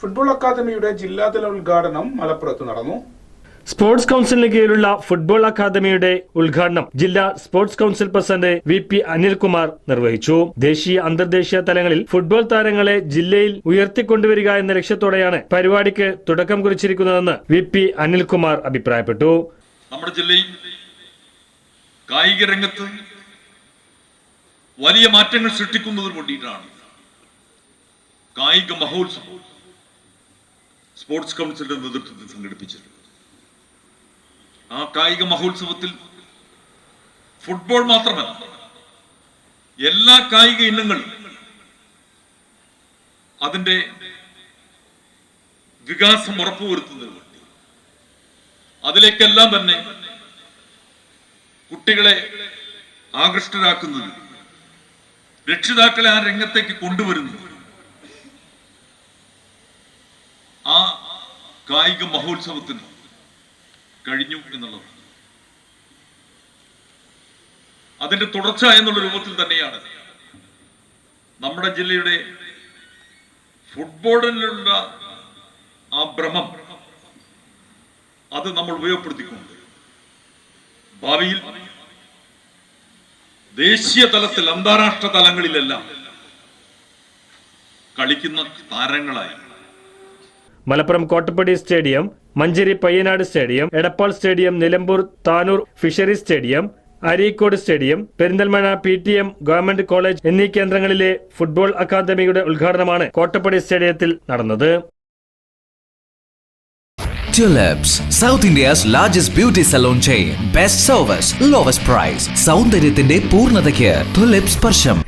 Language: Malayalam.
ഫുട്ബോൾ അക്കാദമിയുടെ ജില്ലാതല ഉദ്ഘാടനം മലപ്പുറത്ത് നടന്നു. സ്പോർട്സ് കൗൺസിലിന് കീഴിലുള്ള ഫുട്ബോൾ അക്കാദമിയുടെ ഉദ്ഘാടനം ജില്ലാ sports council president V P Anilkumar നിർവഹിച്ചു. ദേശീയ അന്തർദേശീയ തലങ്ങളിൽ ഫുട്ബോൾ താരങ്ങളെ ജില്ലയിൽ ഉയർത്തിക്കൊണ്ടുവരിക എന്ന ലക്ഷ്യത്തോടെയാണ് പരിപാടിക്ക് തുടക്കം കുറിച്ചിരിക്കുന്നതെന്ന് വി പി അനിൽകുമാർ അഭിപ്രായപ്പെട്ടു. നമ്മുടെ ജില്ലയിൽ കായിക രംഗത്ത് വലിയ മാറ്റങ്ങൾ സൃഷ്ടിക്കുന്നതിന് വേണ്ടിയിട്ടാണ് കായിക മഹോത്സവം. സ്പോർട്സ് കൗൺസിലിന്റെ നേതൃത്വത്തിൽ സംഘടിപ്പിച്ചിട്ടുണ്ട്. ആ കായിക മഹോത്സവത്തിൽ ഫുട്ബോൾ മാത്രമല്ല എല്ലാ കായിക ഇനങ്ങളും അതിന്റെ വികാസം ഉറപ്പുവരുത്തുന്നതിന് വേണ്ടി. അതിലേക്കെല്ലാം തന്നെ കുട്ടികളെ ആകൃഷ്ടരാക്കുന്നതിന് രക്ഷിതാക്കളെ ആ രംഗത്തേക്ക് കൊണ്ടുവരുന്നു ആ കായിക മഹോത്സവത്തിന് കഴിഞ്ഞു എന്നുള്ളത്. അതിന്റെ തുടർച്ച എന്നുള്ള രൂപത്തിൽ തന്നെയാണ് നമ്മുടെ ജില്ലയുടെ ഫുട്ബോളിലുള്ള ആ ഭ്രമം അത് നമ്മൾ ഉപയോഗപ്പെടുത്തിക്കൊണ്ട് ഭാവിയിൽ ദേശീയ തലത്തിൽ അന്താരാഷ്ട്ര തലങ്ങളിലെല്ലാം കളിക്കുന്ന താരങ്ങളായി Malappuram Kottappadi stadium Manjeri Payyanad stadium Edappal stadium Nilambur Tanur fishery stadium Areekode stadium Perinthalmanna P T M government college എന്നീ കേന്ദ്രങ്ങളിലെ ഫുട്ബോൾ അക്കാദമിയുടെ ഉദ്ഘാടനമാണ് കോട്ടപ്പടി സ്റ്റേഡിയത്തിൽ നടന്നത് Tulips, South India's largest beauty salon chain. Best service, lowest price. സൗന്ദര്യത്തിന്റെ പൂർണതയ്ക്ക് തുലിപ് സ്പർശം